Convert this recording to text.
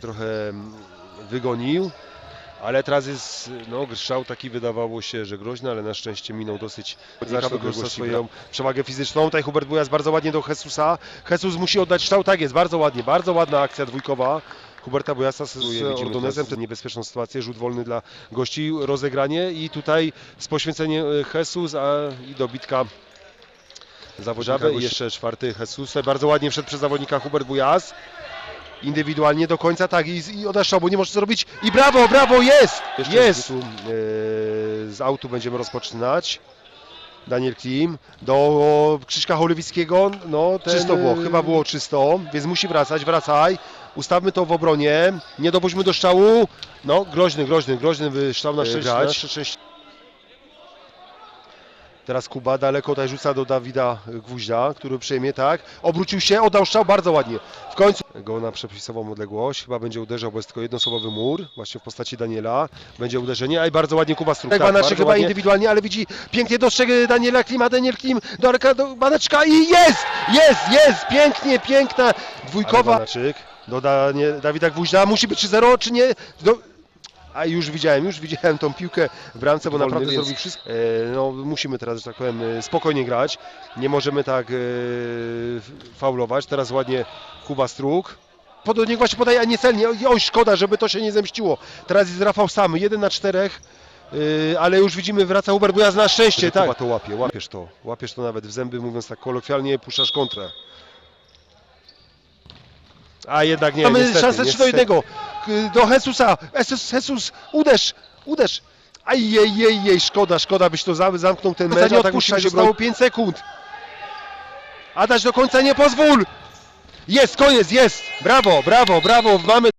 trochę mm, wygonił, ale teraz jest no, strzał taki wydawało się, że groźny, ale na szczęście minął dosyć zaczął wykorzystać swoją przewagę fizyczną. Tutaj Hubert Bujas bardzo ładnie do Jesusa. Jesus musi oddać strzał, tak jest, bardzo ładnie, bardzo ładna akcja dwójkowa. Huberta Bujasa z Ordonezem, tę niebezpieczną sytuację, rzut wolny dla gości, rozegranie i tutaj z poświęceniem e, Jesus a, i dobitka zawodnika. I jeszcze czwarty Jesus. Bardzo ładnie wszedł przez zawodnika Hubert Bujas. Indywidualnie do końca, tak, i, i odeszła, bo nie może zrobić. I brawo, brawo, jest! Jeszcze jest! z Tu, e, z autu będziemy rozpoczynać. Daniel Klim do Krzyśka Holewickiego. No, ten, czysto było, e, chyba było czysto, więc musi wracać, wracaj. Ustawmy to w obronie, nie dopuśćmy do strzału. No, groźny, groźny, groźny strzał na E, szczęście. Teraz Kuba daleko tutaj rzuca do Dawida Gwóździa, który przejmie, tak. Obrócił się, oddał strzał bardzo ładnie. W końcu go na przepisową odległość. Chyba będzie uderzał, bo jest tylko jednoosobowy mur, właśnie w postaci Daniela. Będzie uderzenie, a i bardzo ładnie Kuba Struk. Tak, bardzo Banaczek chyba ładnie. indywidualnie, ale widzi pięknie dostrzegł Daniela Klima, Daniel Klim do, Arka- do Baneczka i jest! Jest, jest! Pięknie, piękna dwójkowa. Banaczyk do Danie, Dawida Gwóździa. Musi być 3-0, czy nie? Do, a już widziałem, już widziałem tą piłkę w bramce, bo Wolny, naprawdę więc- zrobił wszystko. E, no, musimy teraz, że tak powiem, e, spokojnie grać. Nie możemy tak e, faulować. Teraz ładnie Kuba Struk. Pod, niech właśnie podaje, a nie celnie. Oj, szkoda, żeby to się nie zemściło. Teraz jest Rafał Samy, jeden na czterech. e, ale już widzimy, wraca Hubert Bujas na szczęście, tak. To łapie, łapiesz to. Łapiesz to nawet w zęby, mówiąc tak kolokwialnie, puszczasz kontrę. A jednak nie, Mamy niestety, szansę 3 do niestety. 1. K- do Jesusa. Jesus, Jesus, uderz, uderz. Ajej, jej, jej, szkoda, szkoda, byś to za- zamknął ten mecz, nie a tak się zostało zostało 5 sekund. A dać do końca nie pozwól. Jest, koniec, jest. Brawo, brawo, brawo, mamy